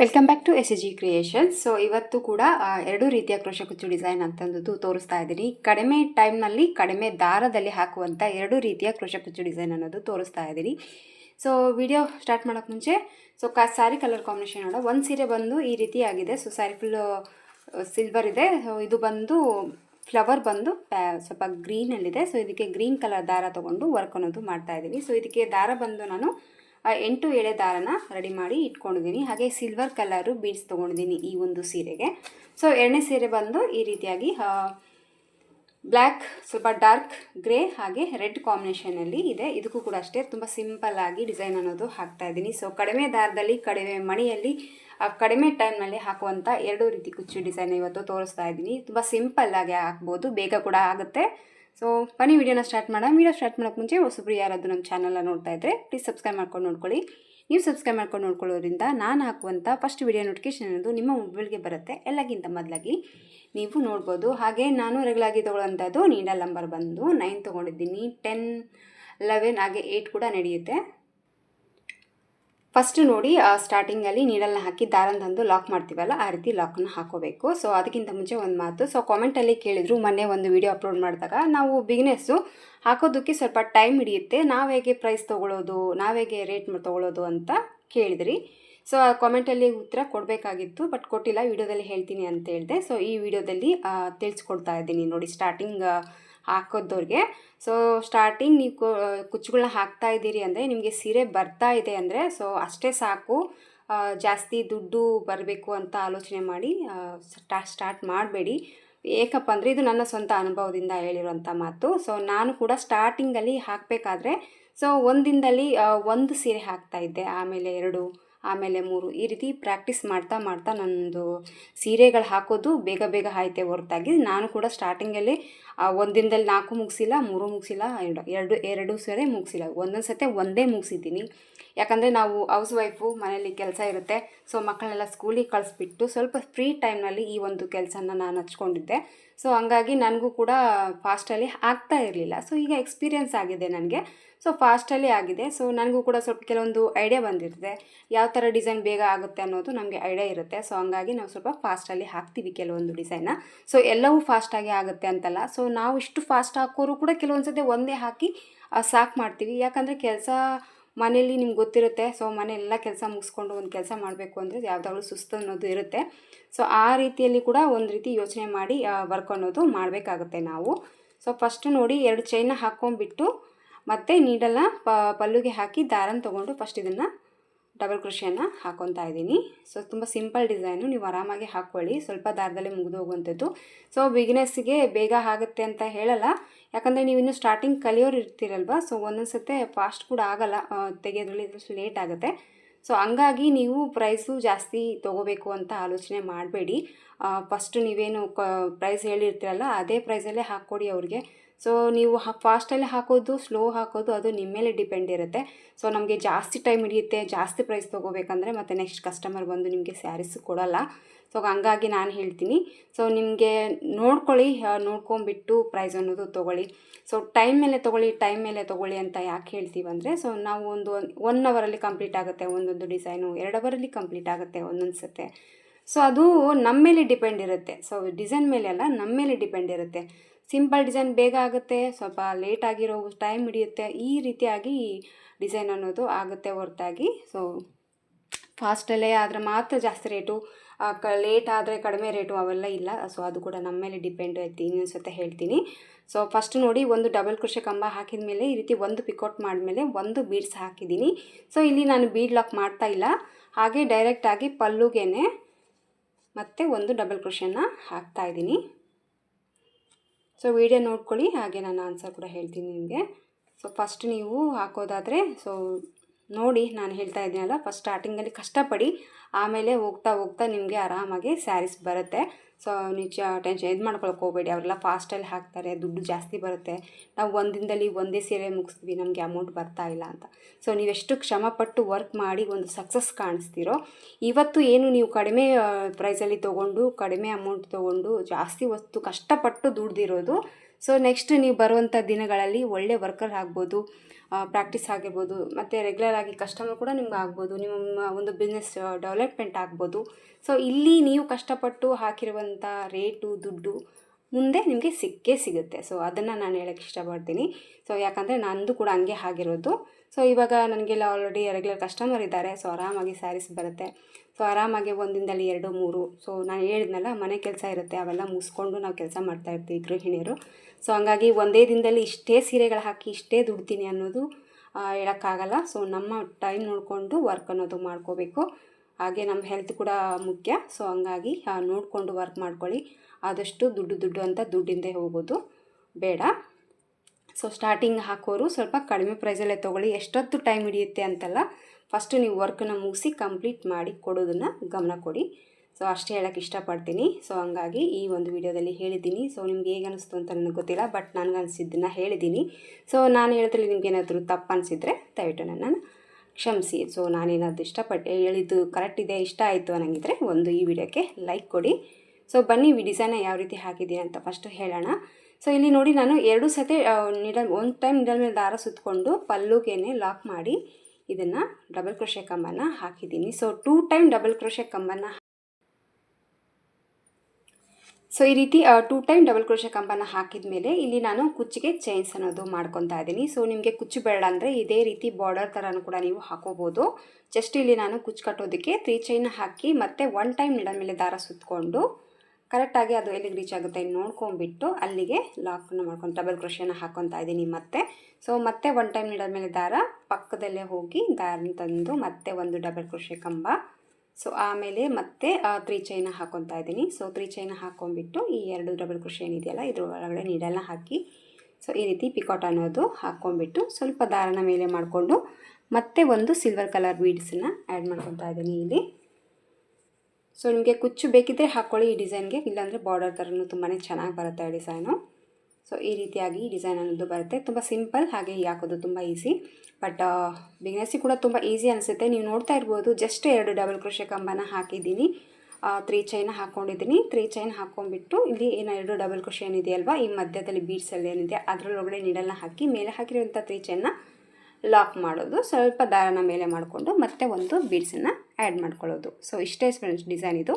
Welcome back to S G creation so ಇವತ್ತು ಕೂಡ ಎರಡು ರೀತಿಯ ಕ್ರೋಶ ಕುಚ್ಚು ಡಿಸೈನ್ ಅಂತಂದು ತೋರಿಸ್ತಾ ಇದ್ದೀನಿ. ಕಡಿಮೆ ಟೈಮ್ನಲ್ಲಿ ಕಡಿಮೆ ದಾರದಲ್ಲಿ ಹಾಕುವಂಥ ಎರಡು ರೀತಿಯ ಕ್ರೋಶ ಕುಚ್ಚು ಡಿಸೈನ್ ಅನ್ನೋದು ತೋರಿಸ್ತಾ ಇದ್ದೀನಿ. ಸೊ ವಿಡಿಯೋ ಸ್ಟಾರ್ಟ್ ಮಾಡೋಕ್ಕೆ ಮುಂಚೆ ಸೊ ಕ ಸ್ಯಾರಿ ಕಲರ್ ಕಾಂಬಿನೇಷನ್ ನೋಡೋ ಒಂದು ಸೀರೆ ಬಂದು ಈ ರೀತಿ ಆಗಿದೆ ಸೊ ಸ್ಯಾರಿ ಫುಲ್ಲು ಸಿಲ್ವರ್ ಇದೆ. ಸೊ ಇದು ಬಂದು ಫ್ಲವರ್ ಬಂದು ಸ್ವಲ್ಪ ಗ್ರೀನಲ್ಲಿದೆ ಸೊ ಇದಕ್ಕೆ ಗ್ರೀನ್ ಕಲರ್ ದಾರ ತೊಗೊಂಡು ವರ್ಕ್ ಅನ್ನೋದು ಮಾಡ್ತಾ ಇದ್ದೀನಿ. ಸೊ ಇದಕ್ಕೆ ದಾರ ಬಂದು ನಾನು ಎಂಟು ಎಳೆ ದಾರನ ರೆಡಿ ಮಾಡಿ ಇಟ್ಕೊಂಡಿದ್ದೀನಿ. ಹಾಗೆ ಸಿಲ್ವರ್ ಕಲರು ಬೀಡ್ಸ್ ತೊಗೊಂಡಿದ್ದೀನಿ ಈ ಒಂದು ಸೀರೆಗೆ. ಸೊ ಎರಡನೇ ಸೀರೆ ಬಂದು ಈ ರೀತಿಯಾಗಿ ಬ್ಲ್ಯಾಕ್ ಸ್ವಲ್ಪ ಡಾರ್ಕ್ ಗ್ರೇ ಹಾಗೆ ರೆಡ್ ಕಾಂಬಿನೇಷನಲ್ಲಿ ಇದೆ. ಇದಕ್ಕೂ ಕೂಡ ಅಷ್ಟೇ ತುಂಬ ಸಿಂಪಲ್ ಆಗಿ ಡಿಸೈನ್ ಅನ್ನೋದು ಹಾಕ್ತಾ ಇದ್ದೀನಿ. ಸೊ ಕಡಿಮೆ ದಾರದಲ್ಲಿ, ಕಡಿಮೆ ಮಣಿಯಲ್ಲಿ ಕಡಿಮೆ ಟೈಮ್ನಲ್ಲಿ ಹಾಕುವಂಥ ಎರಡು ರೀತಿ ಕುಚ್ಚು ಡಿಸೈನ್ ಇವತ್ತು ತೋರಿಸ್ತಾ ಇದ್ದೀನಿ. ತುಂಬ ಸಿಂಪಲ್ ಆಗಿ ಹಾಕ್ಬೋದು. ಬೇಗ ಕೂಡ ಆಗುತ್ತೆ. ಸೊ ಬನ್ನಿ ವಿಡಿಯೋನ ಸ್ಟಾರ್ಟ್ ಮಾಡೋಣ. ವೀಡಿಯೋ ಸ್ಟಾರ್ಟ್ ಮಾಡೋಕ್ಕೆ ಮುಂಚೆ ಹೊಸಬ್ರು ಯಾರಾದರೂ ನಮ್ಮ ಚಾನಲ್ನ ನೋಡ್ತಾ ಇದ್ದರೆ ಪ್ಲೀಸ್ ಸಬ್ಸ್ಕ್ರೈಬ್ ಮಾಡ್ಕೊಂಡು ನೋಡ್ಕೊಳ್ಳಿ. ನೀವು ಸಬ್ಸ್ಕ್ರೈಬ್ ಮಾಡ್ಕೊಂಡು ನೋಡ್ಕೊಳ್ಳೋದ್ರಿಂದ ನಾನು ಹಾಕುವಂಥ ಫಸ್ಟ್ ವಿಡಿಯೋ ನೋಟಿಫಿಕೇಶನ್ ಅನ್ನೋದು ನಿಮ್ಮ ಮೊಬೈಲ್ಗೆ ಬರುತ್ತೆ. ಎಲ್ಲಕ್ಕಿಂತ ಮೊದಲಾಗಿ ನೀವು ನೋಡ್ಬೋದು. ಹಾಗೆ ನಾನು ರೆಗ್ಯುಲಾಗಿ ತೊಗೊಳ್ಳೋಂಥದ್ದು ನೀಡಲ್ ನಂಬರ್ ಬಂದು ನೈನ್ ತೊಗೊಂಡಿದ್ದೀನಿ. ಟೆನ್ ಲೆವೆನ್ ಹಾಗೆ ಏಯ್ಟ್ ಕೂಡ ನಡೆಯುತ್ತೆ. ಫಸ್ಟ್ ನೋಡಿ ಸ್ಟಾರ್ಟಿಂಗಲ್ಲಿ ನೀಡಲ್ನ ಹಾಕಿ ದಾರನ ತಂದು ಲಾಕ್ ಮಾಡ್ತೀವಲ್ಲ, ಆ ರೀತಿ ಲಾಕ್ನ ಹಾಕೋಬೇಕು. ಸೊ ಅದಕ್ಕಿಂತ ಮುಂಚೆ ಒಂದು ಮಾತು. ಸೊ ಕಾಮೆಂಟಲ್ಲಿ ಕೇಳಿದ್ರು, ಮೊನ್ನೆ ಒಂದು ವಿಡಿಯೋ ಅಪ್ಲೋಡ್ ಮಾಡಿದಾಗ, ನಾವು ಬಿಗ್ನೆಸ್ಸು ಹಾಕೋದಕ್ಕೆ ಸ್ವಲ್ಪ ಟೈಮ್ ಹಿಡಿಯುತ್ತೆ. ನಾವು ಹೇಗೆ ಪ್ರೈಸ್ ತೊಗೊಳ್ಳೋದು ನಾವು ಹೇಗೆ ರೇಟ್ ತೊಗೊಳ್ಳೋದು ಅಂತ ಕೇಳಿದ್ರಿ. ಸೊ ಆ ಕಾಮೆಂಟಲ್ಲಿ ಉತ್ತರ ಕೊಡಬೇಕಾಗಿತ್ತು ಬಟ್ ಕೊಟ್ಟಿಲ್ಲ. ವಿಡಿಯೋದಲ್ಲಿ ಹೇಳ್ತೀನಿ ಅಂತ ಹೇಳಿದೆ. ಸೊ ಈ ವಿಡಿಯೋದಲ್ಲಿ ತಿಳಿಸ್ಕೊಡ್ತಾ ಇದ್ದೀನಿ. ನೋಡಿ ಸ್ಟಾರ್ಟಿಂಗ್ ಹಾಕೋದವ್ರಿಗೆ. ಸೊ ಸ್ಟಾರ್ಟಿಂಗ್ ನೀವು ಕುಚ್ಚುಗಳನ್ನ ಹಾಕ್ತಾ ಇದ್ದೀರಿ ಅಂದರೆ ನಿಮಗೆ ಸೀರೆ ಬರ್ತಾ ಇದೆ ಅಂದರೆ ಸೊ ಅಷ್ಟೇ ಸಾಕು. ಜಾಸ್ತಿ ದುಡ್ಡು ಬರಬೇಕು ಅಂತ ಆಲೋಚನೆ ಮಾಡಿ ಸ್ಟಾ ಸ್ಟಾರ್ಟ್ ಮಾಡಬೇಡಿ. ಏಕಪ್ಪ ಅಂದರೆ ಇದು ನನ್ನ ಸ್ವಂತ ಅನುಭವದಿಂದ ಹೇಳಿರುವಂಥ ಮಾತು. ಸೊ ನಾನು ಕೂಡ ಸ್ಟಾರ್ಟಿಂಗಲ್ಲಿ ಹಾಕಬೇಕಾದ್ರೆ ಸೊ ಒಂದಿನದಲ್ಲಿ ಒಂದು ಸೀರೆ ಹಾಕ್ತಾ ಇದ್ದೆ. ಆಮೇಲೆ ಎರಡು, ಆಮೇಲೆ ಮೂರು. ಈ ರೀತಿ ಪ್ರಾಕ್ಟೀಸ್ ಮಾಡ್ತಾ ಮಾಡ್ತಾ ನನ್ನದು ಸೀರೆಗಳು ಹಾಕೋದು ಬೇಗ ಬೇಗ ಆಯ್ತೆ ಹೊರತಾಗಿ. ನಾನು ಕೂಡ ಸ್ಟಾರ್ಟಿಂಗಲ್ಲಿ ಒಂದು ದಿನದಲ್ಲಿ ನಾಲ್ಕು ಮುಗಿಸಿಲ್ಲ, ಮೂರು ಮುಗಿಸಿಲ್ಲ, ಎರಡು ಎರಡು ಎರಡು ಸರಿ ಮುಗಿಸಿಲ್ಲ. ಒಂದೊಂದು ಸತಿ ಒಂದೇ ಮುಗಿಸಿದ್ದೀನಿ. ಯಾಕಂದರೆ ನಾವು ಹೌಸ್ ವೈಫು ಮನೇಲಿ ಕೆಲಸ ಇರುತ್ತೆ. ಸೊ ಮಕ್ಕಳನ್ನೆಲ್ಲ ಸ್ಕೂಲಿಗೆ ಕಳಿಸ್ಬಿಟ್ಟು ಸ್ವಲ್ಪ ಫ್ರೀ ಟೈಮ್ನಲ್ಲಿ ಈ ಒಂದು ಕೆಲಸನ ನಾನು ಹಚ್ಕೊಂಡಿದ್ದೆ. ಸೊ ಹಂಗಾಗಿ ನನಗೂ ಕೂಡ ಫಾಸ್ಟಲ್ಲಿ ಆಗ್ತಾ ಇರಲಿಲ್ಲ. ಸೊ ಈಗ ಎಕ್ಸ್ಪೀರಿಯೆನ್ಸ್ ಆಗಿದೆ ನನಗೆ. ಸೊ ಫಾಸ್ಟಲ್ಲಿ ಆಗಿದೆ. ಸೊ ನನಗೂ ಕೂಡ ಸ್ವಲ್ಪ ಕೆಲವೊಂದು ಐಡಿಯಾ ಬಂದಿರುತ್ತೆ. ಯಾವ ಥರ ಡಿಸೈನ್ ಬೇಗ ಆಗುತ್ತೆ ಅನ್ನೋದು ನಮಗೆ ಐಡಿಯಾ ಇರುತ್ತೆ. ಸೊ ಹಂಗಾಗಿ ನಾವು ಸ್ವಲ್ಪ ಫಾಸ್ಟಲ್ಲಿ ಹಾಕ್ತೀವಿ ಕೆಲವೊಂದು ಡಿಸೈನ್ನ ಸೊ ಎಲ್ಲವೂ ಫಾಸ್ಟಾಗಿ ಆಗುತ್ತೆ ಅಂತಲ್ಲ. ಸೊ ನಾವು ಇಷ್ಟು ಫಾಸ್ಟ್ ಹಾಕೋರು ಕೂಡ ಕೆಲವೊಂದು ಸತಿ ಒಂದೇ ಹಾಕಿ ಸಾಕು ಮಾಡ್ತೀವಿ. ಯಾಕಂದರೆ ಕೆಲಸ ಮನೇಲಿ ನಿಮ್ಗೆ ಗೊತ್ತಿರುತ್ತೆ. ಸೊ ಮನೆಯೆಲ್ಲ ಕೆಲಸ ಮುಗಿಸ್ಕೊಂಡು ಒಂದು ಕೆಲಸ ಮಾಡಬೇಕು ಅಂದರೆ ಯಾವುದಾದ್ರೂ ಸುಸ್ತು ಅನ್ನೋದು ಇರುತ್ತೆ. ಸೊ ಆ ರೀತಿಯಲ್ಲಿ ಕೂಡ ಒಂದು ರೀತಿ ಯೋಚನೆ ಮಾಡಿ ವರ್ಕ್ ಅನ್ನೋದು ಮಾಡಬೇಕಾಗುತ್ತೆ ನಾವು. ಸೊ ಫಸ್ಟ್ ನೋಡಿ ಎರಡು ಚೈನ ಹಾಕ್ಕೊಂಡ್ಬಿಟ್ಟು ಮತ್ತು ನೀಡಲ್ಲ ಪಲ್ಲುಗೆ ಹಾಕಿ ದಾರನ ತೊಗೊಂಡು ಫಸ್ಟ್ ಇದನ್ನು ಡಬಲ್ ಕೃಷಿಯನ್ನು ಹಾಕೊತಾ ಇದ್ದೀನಿ. ಸೊ ತುಂಬ ಸಿಂಪಲ್ ಡಿಸೈನು ನೀವು ಆರಾಮಾಗಿ ಹಾಕ್ಕೊಳ್ಳಿ. ಸ್ವಲ್ಪ ದಾರದಲ್ಲೇ ಮುಗಿದು ಹೋಗುವಂಥದ್ದು. ಸೊ ಬಿಗಿನರ್ಸಿಗೆ ಬೇಗ ಆಗುತ್ತೆ ಅಂತ ಹೇಳಲ್ಲ. ಯಾಕಂದರೆ ನೀವು ಇನ್ನೂ ಸ್ಟಾರ್ಟಿಂಗ್ ಕಲಿಯೋರು ಇರ್ತೀರಲ್ವ? ಸೊ ಒಂದೊಂದು ಸತಿ ಫಾಸ್ಟ್ ಕೂಡ ಆಗಲ್ಲ. ತೆಗೆಯೋದ್ರಲ್ಲಿ ತೆಗೆಯೋದ್ರಲ್ಲಿ ಲೇಟ್ ಆಗುತ್ತೆ. ಸೊ ಹಂಗಾಗಿ ನೀವು ಪ್ರೈಸು ಜಾಸ್ತಿ ತೊಗೋಬೇಕು ಅಂತ ಆಲೋಚನೆ ಮಾಡಬೇಡಿ. ಫಸ್ಟ್ ನೀವೇನು ಕ ಪ್ರೈಸ್ ಹೇಳಿರ್ತೀರಲ್ಲ, ಅದೇ ಪ್ರೈಸಲ್ಲೇ ಹಾಕ್ಕೊಡಿ ಅವ್ರಿಗೆ. ಸೊ ನೀವು ಫಾಸ್ಟಲ್ಲಿ ಹಾಕೋದು ಸ್ಲೋ ಹಾಕೋದು ಅದು ನಿಮ್ಮ ಮೇಲೆ ಡಿಪೆಂಡ್ ಇರುತ್ತೆ. ಸೊ ನಮಗೆ ಜಾಸ್ತಿ ಟೈಮ್ ಹಿಡಿಯುತ್ತೆ, ಜಾಸ್ತಿ ಪ್ರೈಸ್ ತೊಗೋಬೇಕಂದ್ರೆ ಮತ್ತು ನೆಕ್ಸ್ಟ್ ಕಸ್ಟಮರ್ ಬಂದು ನಿಮಗೆ ಸ್ಯಾರೀಸ್ ಕೊಡೋಲ್ಲ. ಸೊ ಹಂಗಾಗಿ ನಾನು ಹೇಳ್ತೀನಿ. ಸೊ ನಿಮಗೆ ನೋಡ್ಕೊಳ್ಳಿ ನೋಡ್ಕೊಂಬಿಟ್ಟು ಪ್ರೈಸ್ ಅನ್ನೋದು ತೊಗೊಳ್ಳಿ. ಸೊ ಟೈಮ್ ಮೇಲೆ ತೊಗೊಳ್ಳಿ ಟೈಮ್ ಮೇಲೆ ತೊಗೊಳ್ಳಿ ಅಂತ ಯಾಕೆ ಹೇಳ್ತೀವಂದರೆ ಸೊ ನಾವು ಒಂದು ಒನ್ ಅವರಲ್ಲಿ ಕಂಪ್ಲೀಟ್ ಆಗುತ್ತೆ, ಒಂದೊಂದು ಡಿಸೈನು ಎರಡು ಅವರಲ್ಲಿ ಕಂಪ್ಲೀಟ್ ಆಗುತ್ತೆ ಒಂದೊಂದು ಸತೆ ಸೊ ಅದು ನಮ್ಮ ಮೇಲೆ ಡಿಪೆಂಡ್ ಇರುತ್ತೆ. ಸೊ ಡಿಸೈನ್ ಮೇಲೆ ಅಲ್ಲ ನಮ್ಮ ಮೇಲೆ ಡಿಪೆಂಡ್ ಇರುತ್ತೆ. ಸಿಂಪಲ್ ಡಿಸೈನ್ ಬೇಗ ಆಗುತ್ತೆ, ಸ್ವಲ್ಪ ಲೇಟ್ ಆಗಿರೋ ಟೈಮ್ ಹಿಡಿಯುತ್ತೆ, ಈ ರೀತಿಯಾಗಿ ಡಿಸೈನ್ ಅನ್ನೋದು ಆಗುತ್ತೆ ಹೊರತಾಗಿ. ಸೊ ಫಾಸ್ಟಲ್ಲೇ ಆದರೆ ಮಾತ್ರ ಜಾಸ್ತಿ ರೇಟು ಕ ಲೇಟ್ ಆದರೆ ಕಡಿಮೆ ರೇಟು ಅವೆಲ್ಲ ಇಲ್ಲ. ಸೊ ಅದು ಕೂಡ ನಮ್ಮ ಮೇಲೆ ಡಿಪೆಂಡ್ ಐತಿ ಇನ್ನೊಂದು ಹೇಳ್ತೀನಿ. ಸೊ ಫಸ್ಟ್ ನೋಡಿ ಒಂದು ಡಬಲ್ ಕೃಷಿ ಕಂಬ ಹಾಕಿದ ಮೇಲೆ ಈ ರೀತಿ ಒಂದು ಪಿಕೌಟ್ ಮಾಡಿದ್ಮೇಲೆ ಒಂದು ಬೀಡ್ಸ್ ಹಾಕಿದ್ದೀನಿ. ಸೊ ಇಲ್ಲಿ ನಾನು ಬೀಡ್ ಲಾಕ್ ಮಾಡ್ತಾ ಇಲ್ಲ. ಹಾಗೆ ಡೈರೆಕ್ಟಾಗಿ ಪಲ್ಲುಗೆನೆ ಮತ್ತು ಒಂದು ಡಬಲ್ ಕೃಷಿಯನ್ನು ಹಾಕ್ತಾ ಇದ್ದೀನಿ. ಸೊ ವಿಡಿಯೋ ನೋಡ್ಕೊಳ್ಳಿ. ಹಾಗೆ ನಾನು ಆನ್ಸರ್ ಕೂಡ ಹೇಳ್ತೀನಿ ನಿಮಗೆ. ಸೊ ಫಸ್ಟ್ ನೀವು ಹಾಕೋದಾದರೆ ಸೊ ನೋಡಿ ನಾನು ಹೇಳ್ತಾ ಇದ್ದೀನಲ್ಲ ಫಸ್ಟ್ ಸ್ಟಾರ್ಟಿಂಗಲ್ಲಿ ಕಷ್ಟಪಡಿ ಆಮೇಲೆ ಹೋಗ್ತಾ ಹೋಗ್ತಾ ನಿಮಗೆ ಆರಾಮಾಗಿ ಸ್ಯಾರೀಸ್ ಬರುತ್ತೆ. ಸೊ ನಿಜ ಟೆನ್ಷನ್ ಇದು ಮಾಡ್ಕೊಳಕ್ಕೆ ಹೋಗಬೇಡಿ. ಅವರೆಲ್ಲ ಫಾಸ್ಟಲ್ಲಿ ಹಾಕ್ತಾರೆ, ದುಡ್ಡು ಜಾಸ್ತಿ ಬರುತ್ತೆ. ನಾವು ಒಂದಿನದಲ್ಲಿ ದಿನದಲ್ಲಿ ಒಂದೇ ಸೀರೆ ಮುಗಿಸ್ತೀವಿ, ನಮಗೆ ಅಮೌಂಟ್ ಬರ್ತಾ ಇಲ್ಲ ಅಂತ. ಸೊ ನೀವೆಷ್ಟು ಶ್ರಮಪಟ್ಟು ವರ್ಕ್ ಮಾಡಿ ಒಂದು ಸಕ್ಸಸ್ ಕಾಣಿಸ್ತೀರೋ, ಇವತ್ತು ಏನು ನೀವು ಕಡಿಮೆ ಪ್ರೈಸಲ್ಲಿ ತೊಗೊಂಡು, ಕಡಿಮೆ ಅಮೌಂಟ್ ತೊಗೊಂಡು, ಜಾಸ್ತಿ ವಸ್ತು ಕಷ್ಟಪಟ್ಟು ದುಡ್ದಿರೋದು, ಸೊ ನೆಕ್ಸ್ಟ್ ನೀವು ಬರುವಂಥ ದಿನಗಳಲ್ಲಿ ಒಳ್ಳೆ ವರ್ಕರ್ ಆಗ್ಬೋದು. ಪ್ರಾಕ್ಟೀಸ್ ಆಗಿರ್ಬೋದು, ಮತ್ತು ರೆಗ್ಯುಲರ್ ಆಗಿ ಕಸ್ಟಮರ್ ಕೂಡ ನಿಮ್ಗೆ ಆಗ್ಬೋದು, ನಿಮ್ಮ, ಒಂದು ಬಿಸ್ನೆಸ್ ಡೆವಲಪ್ಮೆಂಟ್ ಆಗ್ಬೋದು. ಸೊ ಇಲ್ಲಿ ನೀವು ಕಷ್ಟಪಟ್ಟು ಹಾಕಿರುವಂಥ ರೇಟು ದುಡ್ಡು ಮುಂದೆ ನಿಮಗೆ ಸಿಕ್ಕೇ ಸಿಗುತ್ತೆ. ಸೊ ಅದನ್ನು ನಾನು ಹೇಳೋಕ್ಕೆ ಇಷ್ಟಪಡ್ತೀನಿ. ಸೊ ಯಾಕಂದರೆ ನಂದು ಕೂಡ ಹಂಗೆ ಆಗಿರೋದು. ಸೊ ಇವಾಗ ನನಗೆಲ್ಲ ಆಲ್ರೆಡಿ ರೆಗ್ಯುಲರ್ ಕಸ್ಟಮರ್ ಇದ್ದಾರೆ. ಸೊ ಆರಾಮಾಗಿ ಸ್ಯಾರೀಸ್ ಬರುತ್ತೆ. ಸೊ ಆರಾಮಾಗಿ ದಿನದಲ್ಲಿ ಎರಡು, ಮೂರು. ಸೊ ನಾನು ಹೇಳಿದ್ನಲ್ಲ, ಮನೆ ಕೆಲಸ ಇರುತ್ತೆ, ಅವೆಲ್ಲ ಮುಗಿಸ್ಕೊಂಡು ನಾವು ಕೆಲಸ ಮಾಡ್ತಾ ಇರ್ತೀವಿ ಗೃಹಿಣಿಯರು. ಸೊ ಹಂಗಾಗಿ ಒಂದೇ ದಿನದಲ್ಲಿ ಇಷ್ಟೇ ಸೀರೆಗಳು ಹಾಕಿ ಇಷ್ಟೇ ದುಡ್ತೀನಿ ಅನ್ನೋದು ಹೇಳೋಕ್ಕಾಗಲ್ಲ. ಸೊ ನಮ್ಮ ಟೈಮ್ ನೋಡಿಕೊಂಡು ವರ್ಕ್ ಅನ್ನೋದು ಮಾಡ್ಕೋಬೇಕು. ಹಾಗೆ ನಮ್ಮ ಹೆಲ್ತ್ ಕೂಡ ಮುಖ್ಯ. ಸೊ ಹಂಗಾಗಿ ನೋಡಿಕೊಂಡು ವರ್ಕ್ ಮಾಡ್ಕೊಳ್ಳಿ. ಆದಷ್ಟು ದುಡ್ಡು ದುಡ್ಡು ಅಂತ ದುಡ್ಡಿಂದೇ ಹೋಗೋದು ಬೇಡ. ಸೊ ಸ್ಟಾರ್ಟಿಂಗ್ ಹಾಕೋರು ಸ್ವಲ್ಪ ಕಡಿಮೆ ಪ್ರೈಸಲ್ಲೇ ತೊಗೊಳ್ಳಿ. ಎಷ್ಟೊತ್ತು ಟೈಮ್ ಹಿಡಿಯುತ್ತೆ ಅಂತಲ್ಲ ಫಸ್ಟು ನೀವು ವರ್ಕನ್ನ ಮುಗಿಸಿ ಕಂಪ್ಲೀಟ್ ಮಾಡಿ ಕೊಡೋದನ್ನು ಗಮನ ಕೊಡಿ. ಸೊ ಅಷ್ಟೇ ಹೇಳೋಕ್ಕೆ ಇಷ್ಟಪಡ್ತೀನಿ. ಸೊ ಹಂಗಾಗಿ ಈ ಒಂದು ವಿಡಿಯೋದಲ್ಲಿ ಹೇಳಿದ್ದೀನಿ. ಸೊ ನಿಮ್ಗೆ ಹೇಗೆ ಅನಿಸ್ತು ಅಂತ ನನಗೆ ಗೊತ್ತಿಲ್ಲ ಬಟ್ ನನಗೆ ಅನಿಸಿದ್ದನ್ನು ಹೇಳಿದ್ದೀನಿ. ಸೊ ನಾನು ಹೇಳಿದ್ರಲ್ಲಿ ನಿಮ್ಗೆ ಏನಾದರೂ ತಪ್ಪು ಅನಿಸಿದ್ರೆ ದಯವಿಟ್ಟು ನನ್ನನ್ನು ಕ್ಷಮಿಸಿ. ಸೊ ನಾನೇನಾದರೂ ಇಷ್ಟಪಟ್ಟು ಹೇಳಿದ್ದು ಕರೆಕ್ಟ್ ಇದೆ, ಇಷ್ಟ ಆಯಿತು ಅನ್ನಂಗಿದ್ರೆ ಒಂದು ಈ ವಿಡಿಯೋಕ್ಕೆ ಲೈಕ್ ಕೊಡಿ. ಸೊ ಬನ್ನಿ, ಈ ಡಿಸೈನ ಯಾವ ರೀತಿ ಹಾಕಿದ್ದೀನಿ ಅಂತ ಫಸ್ಟು ಹೇಳೋಣ. ಸೊ ಇಲ್ಲಿ ನೋಡಿ ನಾನು ಎರಡು ಸತಿ ನಿಡಲ್, ಒಂದು ಟೈಮ್ ನಿಡಲ್ ಮೇಲೆ ದಾರ ಸುತ್ತಕೊಂಡು ಪಲ್ಲುಗೇನೆ ಲಾಕ್ ಮಾಡಿ ಇದನ್ನು ಡಬಲ್ ಕ್ರೋಶೆ ಕಂಬನ ಹಾಕಿದ್ದೀನಿ. So two time double crochet ಕಂಬನ so ಈ ರೀತಿ ಟೂ ಟೈಮ್ ಡಬಲ್ ಕ್ರೋಶೆ ಕಂಬನ ಹಾಕಿದ ಮೇಲೆ ಇಲ್ಲಿ ನಾನು ಕುಚ್ಚಿಗೆ ಚೈನ್ಸ್ ಅನ್ನೋದು ಮಾಡ್ಕೊತಾ ಇದ್ದೀನಿ. ಸೊ ನಿಮಗೆ ಕುಚ್ಚು ಬೇಡ ಅಂದರೆ ಇದೇ ರೀತಿ ಬಾರ್ಡರ್ ಥರನೂ ಕೂಡ ನೀವು ಹಾಕೋಬೋದು. ಜಸ್ಟ್ ಇಲ್ಲಿ ನಾನು ಕುಚ್ಚು ಕಟ್ಟೋದಕ್ಕೆ ತ್ರೀ ಚೈನ್ ಹಾಕಿ ಮತ್ತೆ ಒನ್ ಟೈಮ್ ನೆಲ ಮೇಲೆ ದಾರ ಸುತ್ತಕೊಂಡು ಕರೆಕ್ಟಾಗಿ ಅದು ಎಲ್ಲಿಗೆ ರೀಚ್ ಆಗುತ್ತೆ ನೋಡ್ಕೊಂಡ್ಬಿಟ್ಟು ಅಲ್ಲಿಗೆ ಲಾಕ್ನ ಮಾಡ್ಕೊಂಡು ಡಬಲ್ ಕ್ರೋಶೆನ ಹಾಕ್ಕೊತಾ ಇದ್ದೀನಿ ಮತ್ತೆ. ಸೊ ಮತ್ತೆ ಒನ್ ಟೈಮ್ ನಿಡದ ಮೇಲೆ ದಾರ ಪಕ್ಕದಲ್ಲೇ ಹೋಗಿ ದಾರನ ತಂದು ಮತ್ತೆ ಒಂದು ಡಬಲ್ ಕ್ರೋಶೆ ಕಂಬ. ಸೊ ಆಮೇಲೆ ಮತ್ತೆ ತ್ರೀ ಚೈನ ಹಾಕ್ಕೊತಾ ಇದ್ದೀನಿ. ಸೊ ತ್ರೀ ಚೈನ ಹಾಕ್ಕೊಂಬಿಟ್ಟು ಈ ಎರಡು ಡಬಲ್ ಕ್ರೋಶೆ ಏನಿದೆಯಲ್ಲ, ಇದ್ರ ಒಳಗಡೆ ನೀಡೆಲ್ಲ ಹಾಕಿ. ಸೊ ಈ ರೀತಿ ಪಿಕಾಟ್ ಅನ್ನೋದು ಹಾಕ್ಕೊಂಬಿಟ್ಟು ಸ್ವಲ್ಪ ದಾರನ ಮೇಲೆ ಮಾಡಿಕೊಂಡು ಮತ್ತೆ ಒಂದು ಸಿಲ್ವರ್ ಕಲರ್ ಬೀಡ್ಸನ್ನ ಆ್ಯಡ್ ಮಾಡ್ಕೊತಾ ಇದ್ದೀನಿ ಇಲ್ಲಿ. ಸೊ, ನಿಮಗೆ ಕುಚ್ಚು ಬೇಕಿದ್ದರೆ ಹಾಕ್ಕೊಳ್ಳಿ ಈ ಡಿಸೈನ್ಗೆ ಇಲ್ಲಾಂದರೆ ಬಾರ್ಡರ್ ಥರನೂ ತುಂಬಾ ಚೆನ್ನಾಗಿ ಬರುತ್ತೆ ಡಿಸೈನು. ಸೊ, ಈ ರೀತಿಯಾಗಿ ಡಿಸೈನ್ ಅನ್ನೋದು ಬರುತ್ತೆ. ತುಂಬ ಸಿಂಪಲ್ ಹಾಗೆ ಹಾಕೋದು ತುಂಬ ಈಸಿ. ಬಟ್ ಬಿಗ್ನೆಸ್ಸಿಗೆ ಕೂಡ ತುಂಬ ಈಸಿ ಅನಿಸುತ್ತೆ. ನೀವು ನೋಡ್ತಾ ಇರ್ಬೋದು, ಜಸ್ಟ್ ಎರಡು ಡಬಲ್ ಕ್ರೋಶೆ ಕಂಬನ ಹಾಕಿದ್ದೀನಿ. ತ್ರೀ ಚೈನ್ ಹಾಕ್ಕೊಂಡಿದ್ದೀನಿ ತ್ರೀ ಚೈನ್ ಹಾಕ್ಕೊಂಡ್ಬಿಟ್ಟು ಇಲ್ಲಿ ಏನು ಎರಡು ಡಬಲ್ ಕ್ರೋಶೆ ಏನಿದೆಯಲ್ವಾ? ಈ ಮಧ್ಯದಲ್ಲಿ ಬೀಡ್ಸಲ್ಲಿ ಏನಿದೆ ಅದರೊಳಗಡೆ ನೀಡಲ್ನ ಹಾಕಿ, ಮೇಲೆ ಹಾಕಿರುವಂಥ ತ್ರೀ ಚೈನ್ನ ಲಾಕ್ ಮಾಡೋದು. ಸ್ವಲ್ಪ ದಾರನ ಮೇಲೆ ಮಾಡಿಕೊಂಡು ಮತ್ತೆ ಒಂದು ಬೀಡ್ಸನ್ನು ಆ್ಯಡ್ ಮಾಡ್ಕೊಳ್ಳೋದು. ಸೊ ಇಷ್ಟೇ ಫ್ರೆಂಡ್ಸ್ ಡಿಸೈನ್ ಇದು.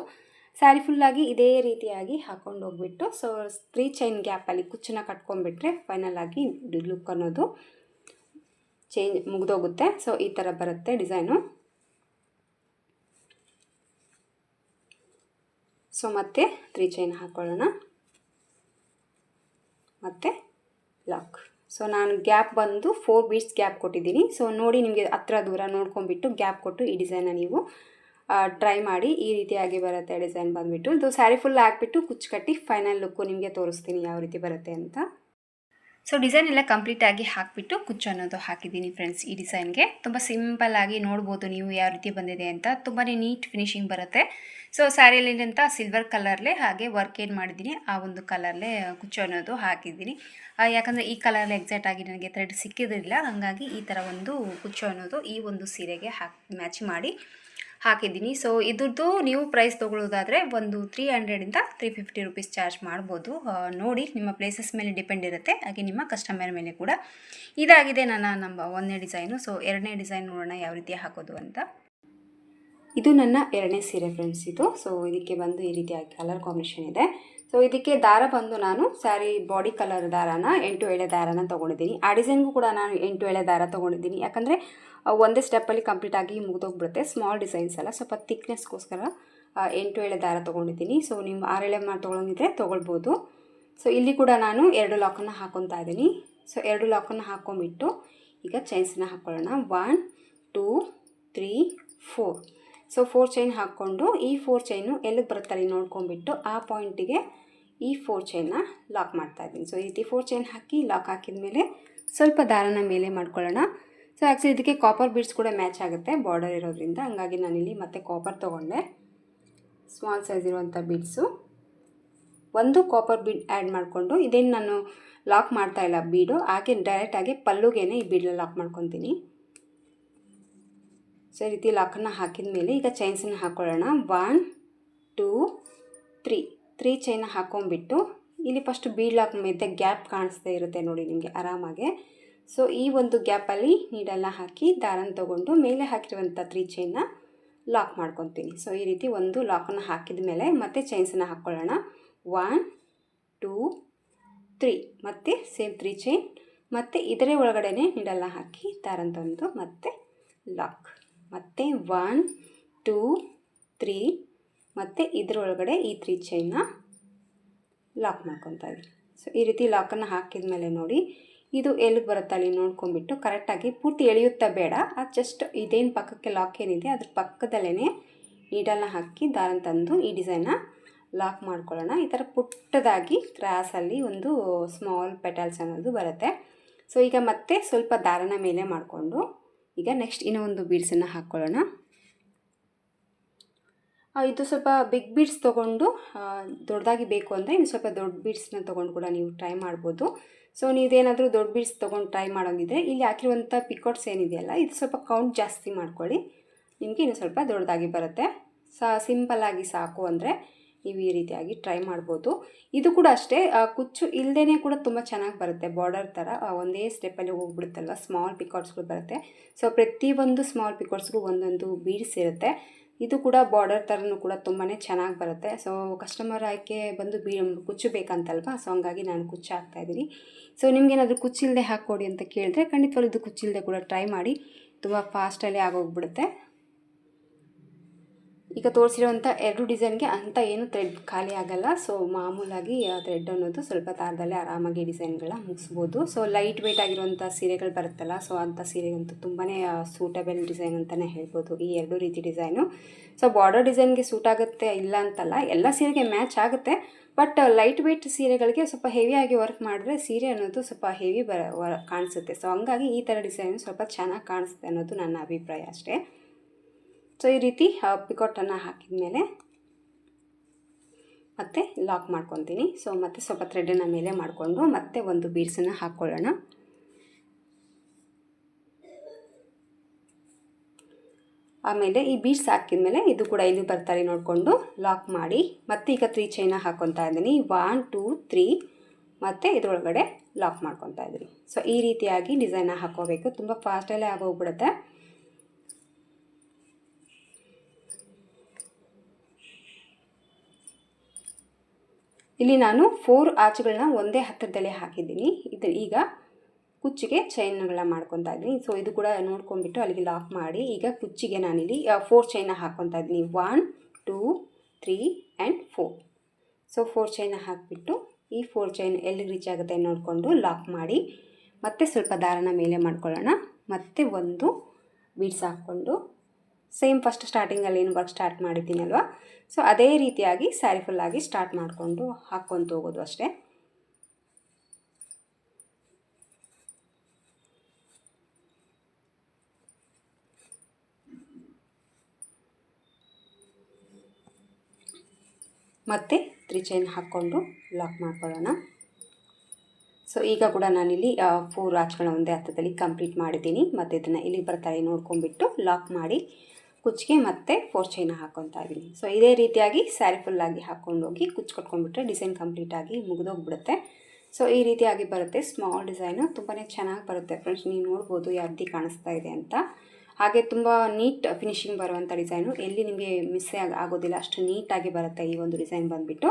ಸ್ಯಾರಿ ಫುಲ್ಲಾಗಿ ಇದೇ ರೀತಿಯಾಗಿ ಹಾಕೊಂಡು ಹೋಗ್ಬಿಟ್ಟು ಸೊ ತ್ರೀ ಚೈನ್ ಗ್ಯಾಪಲ್ಲಿ ಕುಚ್ಚನ್ನ ಕಟ್ಕೊಂಡ್ಬಿಟ್ರೆ ಫೈನಲ್ ಆಗಿ ಲುಕ್ ಅನ್ನೋದು ಚೇಂಜ್ ಮುಗಿದೋಗುತ್ತೆ. ಸೊ ಈ ಥರ ಬರುತ್ತೆ ಡಿಸೈನು. ಸೊ ಮತ್ತೆ ತ್ರೀ ಚೈನ್ ಹಾಕ್ಕೊಳ್ಳೋಣ ಮತ್ತೆ ಲಾಕ್ ಸೊ ನಾನು ಗ್ಯಾಪ್ ಬಂದು ಫೋರ್ ಬೀಟ್ಸ್ ಗ್ಯಾಪ್ ಕೊಟ್ಟಿದ್ದೀನಿ. ಸೊ ನೋಡಿ ನಿಮಗೆ ಹತ್ರ ದೂರ ನೋಡ್ಕೊಂಡ್ಬಿಟ್ಟು ಗ್ಯಾಪ್ ಕೊಟ್ಟು ಈ ಡಿಸೈನ್ನ ನೀವು ಟ್ರೈ ಮಾಡಿ ಈ ರೀತಿಯಾಗಿ ಬರುತ್ತೆ ಡಿಸೈನ್ ಬಂದುಬಿಟ್ಟು. ಇದು ಸ್ಯಾರಿ ಫುಲ್ ಹಾಕ್ಬಿಟ್ಟು ಕುಚ್ಚು ಕಟ್ಟಿ ಫೈನಲ್ ಲುಕ್ಕು ನಿಮಗೆ ತೋರಿಸ್ತೀನಿ ಯಾವ ರೀತಿ ಬರುತ್ತೆ ಅಂತ. ಸೊ ಡಿಸೈನ್ ಎಲ್ಲ ಕಂಪ್ಲೀಟಾಗಿ ಹಾಕಿಬಿಟ್ಟು ಕುಚ್ಚು ಅನ್ನೋದು ಹಾಕಿದ್ದೀನಿ ಫ್ರೆಂಡ್ಸ್ ಈ ಡಿಸೈನ್ಗೆ ತುಂಬ ಸಿಂಪಲ್ಲಾಗಿ ನೋಡ್ಬೋದು ನೀವು ಯಾವ ರೀತಿ ಬಂದಿದೆ ಅಂತ. ತುಂಬಾ ನೀಟ್ ಫಿನಿಶಿಂಗ್ ಬರುತ್ತೆ. ಸೊ ಸ್ಯಾರಿಯಲ್ಲಿಂತ ಸಿಲ್ವರ್ ಕಲರ್ಲೇ ಹಾಗೆ ವರ್ಕ್ ಏನು ಮಾಡಿದ್ದೀನಿ? ಆ ಒಂದು ಕಲರ್ಲೇ ಕುಚ್ಚು ಅನ್ನೋದು ಹಾಕಿದ್ದೀನಿ. ಯಾಕಂದರೆ ಈ ಕಲರ್ಲ್ಲಿ ಎಕ್ಸಾಕ್ಟ್ ಆಗಿ ನನಗೆ ಥ್ರೆಡ್ ಸಿಕ್ಕಿದ್ರಿಲ್ಲ ಹಾಗಾಗಿ ಈ ಥರ ಒಂದು ಕುಚ್ಚು ಅನ್ನೋದು ಈ ಒಂದು ಸೀರೆಗೆ ಹಾಕಿ ಮ್ಯಾಚ್ ಮಾಡಿ ಹಾಕಿದ್ದೀನಿ. ಸೊ ಇದ್ರದ್ದು ನೀವು ಪ್ರೈಸ್ ತೊಗೊಳ್ಳೋದಾದರೆ ಒಂದು ತ್ರೀ ಹಂಡ್ರೆಡಿಂದ ತ್ರೀ ಫಿಫ್ಟಿ ರುಪೀಸ್ ಚಾರ್ಜ್ ಮಾಡ್ಬೋದು. ನೋಡಿ ನಿಮ್ಮ ಪ್ಲೇಸಸ್ ಮೇಲೆ ಡಿಪೆಂಡ್ ಇರುತ್ತೆ. ಹಾಗೆ ನಿಮ್ಮ ಕಸ್ಟಮರ್ ಮೇಲೆ ಕೂಡ ಇದಾಗಿದೆ ನನ್ನ ನಮ್ಮ ಒಂದನೇ ಡಿಸೈನು ಸೊ ಎರಡನೇ ಡಿಸೈನ್ ನೋಡೋಣ ಯಾವ ರೀತಿ ಹಾಕೋದು ಅಂತ. ಇದು ನನ್ನ ಎರಡನೇ ಸೀರೆ ಫ್ರೆಂಡ್ಸ್ ಇದು. ಸೊ ಇದಕ್ಕೆ ಬಂದು ಈ ರೀತಿಯಾಗಿ ಕಲರ್ ಕಾಂಬಿನೇಷನ್ ಇದೆ. ಸೊ ಇದಕ್ಕೆ ದಾರ ಬಂದು ನಾನು ಸ್ಯಾರಿ ಬಾಡಿ ಕಲರ್ ದಾರನ ಎಂಟು ಎಳೆ ದಾರನ ತೊಗೊಂಡಿದ್ದೀನಿ. ಆ ಡಿಸೈನ್ಗೂ ಕೂಡ ನಾನು ಎಂಟು ಎಳೆ ದಾರ ತೊಗೊಂಡಿದ್ದೀನಿ. ಯಾಕಂದರೆ ಒಂದೇ ಸ್ಟೆಪ್ಪಲ್ಲಿ ಕಂಪ್ಲೀಟ್ ಆಗಿ ಮುಗಿದೋಗ್ಬಿಡುತ್ತೆ ಸ್ಮಾಲ್ ಡಿಸೈನ್ಸ್ ಎಲ್ಲ. ಸ್ವಲ್ಪ ತಿಕ್ನೆಸ್ಗೋಸ್ಕರ ಎಂಟು ಎಳೆ ದಾರ ತೊಗೊಂಡಿದ್ದೀನಿ. ಸೊ ನಿಮ್ಮ ಆರು ಎಳೆ ಮಾಡಿ ತೊಗೊಂಡಿದ್ರೆ ತೊಗೊಳ್ಬೋದು. ಸೊ ಇಲ್ಲಿ ಕೂಡ ನಾನು ಎರಡು ಲಾಕನ್ನು ಹಾಕೊತಾ ಇದ್ದೀನಿ. ಸೊ ಎರಡು ಲಾಕನ್ನು ಹಾಕೊಂಬಿಟ್ಟು ಈಗ ಚೈನ್ಸನ್ನ ಹಾಕ್ಕೊಳ್ಳೋಣ one two three four so four chain ಹಾಕ್ಕೊಂಡು ಈ ಫೋರ್ ಚೈನು ಎಲ್ಲಿಗೆ ಬರುತ್ತಲ್ಲಿ ನೋಡ್ಕೊಂಡ್ಬಿಟ್ಟು ಆ ಪಾಯಿಂಟಿಗೆ ಈ ಫೋರ್ ಚೈನ್ನ ಲಾಕ್ ಮಾಡ್ತಾ ಇದ್ದೀನಿ. ಸೊ ಈ ರೀತಿ ಫೋರ್ ಚೈನ್ ಹಾಕಿ ಲಾಕ್ ಹಾಕಿದ ಮೇಲೆ ಸ್ವಲ್ಪ ದಾರನ ಮೇಲೆ ಮಾಡ್ಕೊಳ್ಳೋಣ. ಸೊ ಆ್ಯಕ್ಚುಲಿ ಇದಕ್ಕೆ ಕಾಪರ್ ಬೀಡ್ಸ್ ಕೂಡ ಮ್ಯಾಚ್ ಆಗುತ್ತೆ ಬಾರ್ಡರ್ ಇರೋದ್ರಿಂದ. ಹಂಗಾಗಿ ನಾನಿಲ್ಲಿ ಮತ್ತೆ ಕಾಪರ್ ತೊಗೊಂಡೆ. ಸ್ಮಾಲ್ ಸೈಜ್ ಇರುವಂಥ ಬೀಡ್ಸು ಒಂದು ಕಾಪರ್ ಬೀಡ್ ಆ್ಯಡ್ ಮಾಡಿಕೊಂಡು ಇದೇನು ನಾನು ಲಾಕ್ ಮಾಡ್ತಾ ಇಲ್ಲ ಬೀಡು ಹಾಗೆ ಡೈರೆಕ್ಟಾಗಿ ಪಲ್ಲುಗೇನೆ ಈ ಬೀಡಲ್ಲಿ ಲಾಕ್ ಮಾಡ್ಕೊತೀನಿ. ಸೊ ಈ ರೀತಿ ಲಾಕನ್ನು ಹಾಕಿದ ಮೇಲೆ ಈಗ ಚೈನ್ಸನ್ನು ಹಾಕ್ಕೊಳ್ಳೋಣ ಒನ್ ಟೂ ತ್ರೀ ತ್ರೀ ಚೈನ ಹಾಕ್ಕೊಂಬಿಟ್ಟು ಇಲ್ಲಿ ಫಸ್ಟ್ ಬೀಡ್ ಲಾಕ್ ಮಧ್ಯೆ ಗ್ಯಾಪ್ ಕಾಣಿಸ್ತಾ ಇರುತ್ತೆ ನೋಡಿ ನಿಮಗೆ ಆರಾಮಾಗೆ. ಸೊ ಈ ಒಂದು ಗ್ಯಾಪಲ್ಲಿ ನೀಡೆಲ್ಲ ಹಾಕಿ ದಾರನ ತೊಗೊಂಡು ಮೇಲೆ ಹಾಕಿರುವಂಥ ತ್ರೀ ಚೈನ ಲಾಕ್ ಮಾಡ್ಕೊತೀನಿ. ಸೊ ಈ ರೀತಿ ಒಂದು ಲಾಕನ್ನು ಹಾಕಿದ ಮೇಲೆ ಮತ್ತೆ ಚೈನ್ಸನ್ನು ಹಾಕ್ಕೊಳ್ಳೋಣ ಒನ್ ಟೂ ತ್ರೀ ಮತ್ತು ಸೇಮ್ ತ್ರೀ ಚೈನ್ ಮತ್ತು ಇದರ ಒಳಗಡೆನೆ ನೀಡೆಲ್ಲ ಹಾಕಿ ದಾರನ ತಂದು ಮತ್ತೆ ಲಾಕ್ ಮತ್ತು ಒನ್ ಟೂ ತ್ರೀ ಮತ್ತು ಇದರೊಳಗಡೆ ಈ ತ್ರೀ ಚೈನ್ನ ಲಾಕ್ ಮಾಡ್ಕೊತಾ ಇದ್ದೀನಿ ಸೊ ಈ ರೀತಿ ಲಾಕನ್ನು ಹಾಕಿದ ಮೇಲೆ ನೋಡಿ, ಇದು ಎಲ್ಲಿಗೆ ಬರುತ್ತೆ ಅಲ್ಲಿ ನೋಡ್ಕೊಂಬಿಟ್ಟು ಕರೆಕ್ಟಾಗಿ ಪೂರ್ತಿ ಎಳೆಯುತ್ತಾ ಬೇಡ. ಅದು ಜಸ್ಟ್ ಇದೇನು ಪಕ್ಕಕ್ಕೆ ಲಾಕ್ ಏನಿದೆ, ಅದ್ರ ಪಕ್ಕದಲ್ಲೇ ನೀಡಲ್ನ ಹಾಕಿ ದಾರನ ತಂದು ಈ ಡಿಸೈನ್ನ ಲಾಕ್ ಮಾಡ್ಕೊಳ್ಳೋಣ. ಈ ಥರ ಪುಟ್ಟದಾಗಿ ಕ್ರಾಸಲ್ಲಿ ಒಂದು ಸ್ಮಾಲ್ ಪೆಟಲ್ಸ್ ಅನ್ನೋದು ಬರುತ್ತೆ. ಸೊ ಈಗ ಮತ್ತೆ ಸ್ವಲ್ಪ ದಾರನ ಮೇಲೆ ಮಾಡಿಕೊಂಡು ಈಗ ನೆಕ್ಸ್ಟ್ ಇನ್ನೂ ಒಂದು ಬೀಡ್ಸನ್ನು ಹಾಕ್ಕೊಳ್ಳೋಣ ಇದು ಸ್ವಲ್ಪ ಬಿಗ್ ಬೀಡ್ಸ್ ತೊಗೊಂಡು ದೊಡ್ಡದಾಗಿ ಬೇಕು ಅಂದರೆ ಇನ್ನು ಸ್ವಲ್ಪ ದೊಡ್ಡ ಬೀಡ್ಸ್ನ ತೊಗೊಂಡು ಕೂಡ ನೀವು ಟ್ರೈ ಮಾಡ್ಬೋದು. ಸೊ ನೀವೇನಾದರೂ ದೊಡ್ಡ ಬೀಡ್ಸ್ ತೊಗೊಂಡು ಟ್ರೈ ಮಾಡೋಂಗಿದ್ರೆ ಇಲ್ಲಿ ಹಾಕಿರುವಂಥ ಪಿಕೋಟ್ಸ್ ಏನಿದೆಯಲ್ಲ, ಇದು ಸ್ವಲ್ಪ ಕೌಂಟ್ ಜಾಸ್ತಿ ಮಾಡ್ಕೊಳ್ಳಿ. ನಿಮಗೆ ಇನ್ನು ಸ್ವಲ್ಪ ದೊಡ್ಡದಾಗಿ ಬರುತ್ತೆ. ಸಿಂಪಲ್ ಸಿಂಪಲ್ಲಾಗಿ ಸಾಕು ಅಂದರೆ. ನೀವು ಈ ರೀತಿಯಾಗಿ ಟ್ರೈ ಮಾಡ್ಬೋದು. ಇದು ಕೂಡ ಅಷ್ಟೇ ಕುಚ್ಚು ಇಲ್ಲದೇ ಕೂಡ ತುಂಬ ಚೆನ್ನಾಗಿ ಬರುತ್ತೆ. ಬಾರ್ಡರ್ ಥರ ಒಂದೇ ಸ್ಟೆಪ್ಪಲ್ಲಿ ಹೋಗ್ಬಿಡುತ್ತಲ್ವ? ಸ್ಮಾಲ್ ಪಿಕಾಟ್ಸ್ಗಳು ಬರುತ್ತೆ. ಸೊ ಪ್ರತಿಯೊಂದು ಸ್ಮಾಲ್ ಪಿಕಾಟ್ಸ್ಗೂ ಒಂದೊಂದು ಬೀಡ್ಸ್ ಇರುತ್ತೆ. ಇದು ಕೂಡ ಬಾರ್ಡರ್ ಥರನೂ ಕೂಡ ತುಂಬಾ ಚೆನ್ನಾಗಿ ಬರುತ್ತೆ. ಸೊ ಕಸ್ಟಮರ್ ಆಯ್ಕೆ ಬಂದು ಬೀ, ಕುಚ್ಚು ಬೇಕಂತಲ್ವಾ? ಸೊ ಹಂಗಾಗಿ ನಾನು ಕುಚ್ಚು ಹಾಕ್ತಾಯಿದ್ದೀನಿ ಸೊ ನಿಮ್ಗೇನಾದರೂ ಕುಚ್ಚಿಲ್ಲದೆ ಹಾಕ್ಕೊಡಿ ಅಂತ ಕೇಳಿದ್ರೆ ಖಂಡಿತವಾಗ್ಲೂ ಇದು ಕುಚ್ಚಿಲ್ಲದೆ ಕೂಡ ಟ್ರೈ ಮಾಡಿ. ತುಂಬ ಫಾಸ್ಟಲ್ಲಿ ಆಗೋಗ್ಬಿಡುತ್ತೆ. ಈಗ ತೋರಿಸಿರುವಂಥ ಎರಡು ಡಿಸೈನ್ಗೆ ಅಂಥ ಏನು ಥ್ರೆಡ್ ಖಾಲಿ ಆಗಲ್ಲ. ಸೊ ಮಾಮೂಲಾಗಿ ಥ್ರೆಡ್ ಅನ್ನೋದು ಸ್ವಲ್ಪ ತಾರದಲ್ಲೇ ಆರಾಮಾಗಿ ಡಿಸೈನ್ಗಳ ಮುಗಿಸ್ಬೋದು. ಸೊ ಲೈಟ್ ವೆಯ್ಟ್ ಆಗಿರುವಂಥ ಸೀರೆಗಳು ಬರುತ್ತಲ್ಲ ಸೊ ಅಂಥ ಸೀರೆಗಂತೂ ತುಂಬಾ ಸೂಟಬಲ್ ಡಿಸೈನ್ ಅಂತಲೇ ಹೇಳ್ಬೋದು ಈ ಎರಡು ರೀತಿ ಡಿಸೈನು. ಸೊ ಬಾರ್ಡರ್ ಡಿಸೈನ್ಗೆ ಸೂಟ್ ಆಗುತ್ತೆ ಇಲ್ಲ ಅಂತಲ್ಲ, ಎಲ್ಲ ಸೀರೆಗೆ ಮ್ಯಾಚ್ ಆಗುತ್ತೆ. ಬಟ್ ಲೈಟ್ ವೆಯ್ಟ್ ಸೀರೆಗಳಿಗೆ ಸ್ವಲ್ಪ ಹೆವಿಯಾಗಿ ವರ್ಕ್ ಮಾಡಿದ್ರೆ ಸೀರೆ ಅನ್ನೋದು ಸ್ವಲ್ಪ ಹೆವಿ ಬರ ಕಾಣಿಸುತ್ತೆ. ಸೊ ಹಂಗಾಗಿ ಈ ಥರ ಡಿಸೈನ್ ಸ್ವಲ್ಪ ಚೆನ್ನಾಗಿ ಕಾಣಿಸುತ್ತೆ ಅನ್ನೋದು ನನ್ನ ಅಭಿಪ್ರಾಯ ಅಷ್ಟೇ. ಸೊ ಈ ರೀತಿ ಪಿಕೋಟನ್ನು ಹಾಕಿದ ಮೇಲೆ ಮತ್ತೆ ಲಾಕ್ ಮಾಡ್ಕೊತೀನಿ. ಸೊ ಮತ್ತೆ ಸ್ವಲ್ಪ ಥ್ರೆಡನ್ನು ಮೇಲೆ ಮಾಡಿಕೊಂಡು ಮತ್ತೆ ಒಂದು ಬೀಡ್ಸನ್ನು ಹಾಕ್ಕೊಳ್ಳೋಣ ಆಮೇಲೆ ಈ ಬೀಡ್ಸ್ ಹಾಕಿದ್ಮೇಲೆ ಇದು ಕೂಡ ಇಲ್ಲಿ ಬರ್ತಾರೆ ನೋಡಿಕೊಂಡು ಲಾಕ್ ಮಾಡಿ. ಮತ್ತೆ ಈಗ ತ್ರೀ ಚೈನ ಹಾಕ್ಕೊತಾ ಇದ್ದೀನಿ. ಒನ್ ಟೂ ತ್ರೀ ಮತ್ತು ಇದರೊಳಗಡೆ ಲಾಕ್ ಮಾಡ್ಕೊತಾ ಇದ್ದೀನಿ. ಸೊ ಈ ರೀತಿಯಾಗಿ ಡಿಸೈನ ಹಾಕ್ಕೋಬೇಕು ತುಂಬ ಫಾಸ್ಟಲ್ಲೇ ಆಗೋಗ್ಬಿಡುತ್ತೆ. ಇಲ್ಲಿ ನಾನು ಫೋರ್ ಆಚುಗಳನ್ನ ಒಂದೇ ಹತ್ತಿರದಲ್ಲೇ ಹಾಕಿದ್ದೀನಿ. ಇದು ಈಗ ಕುಚ್ಚಿಗೆ ಚೈನ್ಗಳನ್ನ ಮಾಡ್ಕೊತಾ ಇದ್ದೀನಿ. ಸೊ ಇದು ಕೂಡ ನೋಡ್ಕೊಂಡ್ಬಿಟ್ಟು ಅಲ್ಲಿಗೆ ಲಾಕ್ ಮಾಡಿ, ಈಗ ಕುಚ್ಚಿಗೆ ನಾನಿಲ್ಲಿ ಫೋರ್ ಚೈನ ಹಾಕ್ಕೊತಾ ಇದ್ದೀನಿ. One two three and four so four ಚೈನ ಹಾಕಿಬಿಟ್ಟು ಈ ಫೋರ್ ಚೈನ್ ಎಲ್ಲಿಗೆ ರೀಚ್ ಆಗುತ್ತೆ ನೋಡಿಕೊಂಡು ಲಾಕ್ ಮಾಡಿ, ಮತ್ತೆ ಸ್ವಲ್ಪ ದಾರನ ಮೇಲೆ ಮಾಡ್ಕೊಳ್ಳೋಣ. ಮತ್ತೆ ಒಂದು ಬೀಡ್ಸ್ ಹಾಕ್ಕೊಂಡು ಸೇಮ್ ಫಸ್ಟ್ ಸ್ಟಾರ್ಟಿಂಗಲ್ಲಿ ಏನು ವರ್ಕ್ ಸ್ಟಾರ್ಟ್ ಮಾಡಿದ್ದೀನಲ್ವ? ಸೊ ಅದೇ ರೀತಿಯಾಗಿ ಸ್ಯಾರಿ ಫುಲ್ಲಾಗಿ ಸ್ಟಾರ್ಟ್ ಮಾಡಿಕೊಂಡು ಹಾಕ್ಕೊತ ಹೋಗೋದು ಅಷ್ಟೇ. ಮತ್ತೆ ತ್ರೀ ಚೈನ್ ಹಾಕ್ಕೊಂಡು ಲಾಕ್ ಮಾಡ್ಕೊಳ್ಳೋಣ. ಸೊ ಈಗ ಕೂಡ ನಾನಿಲ್ಲಿ ಫೋರ್ ರಾಚ್ಗಳ ಒಂದೇ ಹತ್ತದಲ್ಲಿ ಕಂಪ್ಲೀಟ್ ಮಾಡಿದ್ದೀನಿ. ಮತ್ತು ಇದನ್ನು ಇಲ್ಲಿ ಬರ್ತಾರೆ ನೋಡ್ಕೊಂಡ್ಬಿಟ್ಟು ಲಾಕ್ ಮಾಡಿ. ಕುಚ್ಚಿಗೆ ಮತ್ತು ಫೋರ್ ಚೈನ ಹಾಕ್ಕೊತಾ ಇದ್ದೀನಿ. ಸೊ ಇದೇ ರೀತಿಯಾಗಿ ಸ್ಯಾರಿ ಫುಲ್ಲಾಗಿ ಹಾಕ್ಕೊಂಡೋಗಿ ಕುಚ್ಚು ಕಟ್ಕೊಂಡ್ಬಿಟ್ರೆ ಡಿಸೈನ್ ಕಂಪ್ಲೀಟಾಗಿ ಮುಗಿದೋಗ್ಬಿಡುತ್ತೆ. ಸೊ ಈ ರೀತಿಯಾಗಿ ಬರುತ್ತೆ. ಸ್ಮಾಲ್ ಡಿಸೈನು ತುಂಬಾ ಚೆನ್ನಾಗಿ ಬರುತ್ತೆ ಫ್ರೆಂಡ್ಸ್ ನೀವು ನೋಡ್ಬೋದು ಯಾವ ಕಾಣಿಸ್ತಾ ಇದೆ ಅಂತ. ಹಾಗೆ ತುಂಬ ನೀಟ್ ಫಿನಿಶಿಂಗ್ ಬರುವಂಥ ಡಿಸೈನು ಎಲ್ಲಿ ನಿಮಗೆ ಮಿಸ್ಸೇ ಆಗ, ಆಗೋದಿಲ್ಲ. ಅಷ್ಟು ನೀಟಾಗಿ ಬರುತ್ತೆ ಈ ಒಂದು ಡಿಸೈನ್ ಬಂದುಬಿಟ್ಟು.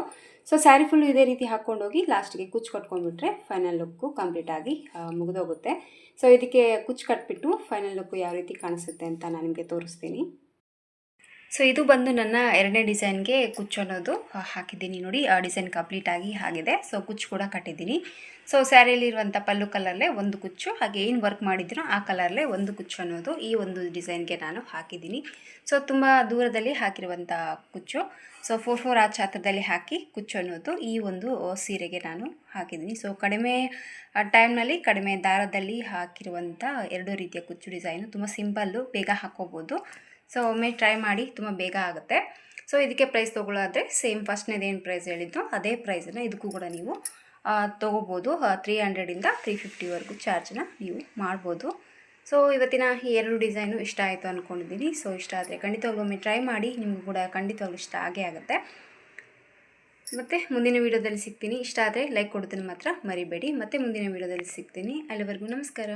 ಸೊ ಸ್ಯಾರಿ ಫುಲ್ಲು ಇದೇ ರೀತಿ ಹಾಕ್ಕೊಂಡೋಗಿ ಲಾಸ್ಟಿಗೆ ಕುಚ್ಚು ಕಟ್ಕೊಂಡ್ಬಿಟ್ರೆ ಫೈನಲ್ ಲುಕ್ಕು ಕಂಪ್ಲೀಟಾಗಿ ಮುಗಿದೋಗುತ್ತೆ. ಸೊ ಇದಕ್ಕೆ ಕುಚ್ಚು ಕಟ್ಬಿಟ್ಟು ಫೈನಲ್ ಲುಕ್ಕು ಯಾವ ರೀತಿ ಕಾಣಿಸುತ್ತೆ ಅಂತ ನಾನು ನಿಮಗೆ ತೋರಿಸ್ತೀನಿ. ಸೊ ಇದು ಬಂದು ನನ್ನ ಎರಡನೇ ಡಿಸೈನ್ಗೆ ಕುಚ್ಚು ಅನ್ನೋದು ಹಾಕಿದ್ದೀನಿ ನೋಡಿ. ಆ ಡಿಸೈನ್ ಕಂಪ್ಲೀಟ್ ಆಗಿ ಆಗಿದೆ. ಸೊ ಕುಚ್ಚು ಕೂಡ ಕಟ್ಟಿದ್ದೀನಿ. ಸೊ ಸ್ಯಾರಿಯಲ್ಲಿರುವಂಥ ಪಲ್ಲು ಕಲರ್ಲೇ ಒಂದು ಕುಚ್ಚು, ಹಾಗೆ ಏನು ವರ್ಕ್ ಮಾಡಿದ್ದೀನೋ ಆ ಕಲರ್ಲೇ ಒಂದು ಕುಚ್ಚು ಅನ್ನೋದು ಈ ಒಂದು ಡಿಸೈನ್ಗೆ ನಾನು ಹಾಕಿದ್ದೀನಿ. ಸೊ ತುಂಬ ದೂರದಲ್ಲಿ ಹಾಕಿರುವಂಥ ಕುಚ್ಚು. ಸೊ ಫೋರ್ ಫೋರ್ ಆ ಛಾತ್ರದಲ್ಲಿ ಹಾಕಿ ಕುಚ್ಚು ಅನ್ನೋದು ಈ ಒಂದು ಸೀರೆಗೆ ನಾನು ಹಾಕಿದ್ದೀನಿ. ಸೊ ಕಡಿಮೆ ಟೈಮ್ನಲ್ಲಿ ಕಡಿಮೆ ದಾರದಲ್ಲಿ ಹಾಕಿರುವಂಥ ಎರಡು ರೀತಿಯ ಕುಚ್ಚು ಡಿಸೈನು. ತುಂಬ ಸಿಂಪಲ್ಲು, ಬೇಗ ಹಾಕ್ಕೋಬೋದು ಸೊ ಒಮ್ಮೆ ಟ್ರೈ ಮಾಡಿ ತುಂಬ ಬೇಗ ಆಗುತ್ತೆ. ಸೊ ಇದಕ್ಕೆ ಪ್ರೈಸ್ ತೊಗೊಳ್ಳೋದ್ರೆ ಸೇಮ್ ಫಸ್ಟ್ನೇದು ಏನು ಪ್ರೈಸ್ ಹೇಳಿದ್ದು ಅದೇ ಪ್ರೈಸನ್ನು ಇದಕ್ಕೂ ಕೂಡ ನೀವು ತೊಗೋಬೋದು. ತ್ರೀ ಹಂಡ್ರೆಡಿಂದ ತ್ರೀ ಫಿಫ್ಟಿವರೆಗೂ ಚಾರ್ಜನ್ನ ನೀವು ಮಾಡ್ಬೋದು. ಸೊ ಇವತ್ತಿನ ಈ ಎರಡು ಡಿಸೈನು ಇಷ್ಟ ಆಯಿತು ಅಂದ್ಕೊಂಡಿದ್ದೀನಿ ಸೊ ಇಷ್ಟ ಆದರೆ ಖಂಡಿತವಾಗ್ಲೂ ಒಮ್ಮೆ ಟ್ರೈ ಮಾಡಿ, ನಿಮಗೂ ಕೂಡ ಖಂಡಿತವಾಗ್ಲೂ ಇಷ್ಟ ಆಗೇ ಆಗುತ್ತೆ. ಮತ್ತು ಮುಂದಿನ ವೀಡಿಯೋದಲ್ಲಿ ಸಿಗ್ತೀನಿ. ಇಷ್ಟ ಆದರೆ ಲೈಕ್ ಕೊಡೋದನ್ನು ಮಾತ್ರ ಮರಿಬೇಡಿ. ಮತ್ತೆ ಮುಂದಿನ ವೀಡಿಯೋದಲ್ಲಿ ಸಿಗ್ತೀನಿ. ಅಲ್ಲಿವರೆಗೂ ನಮಸ್ಕಾರ.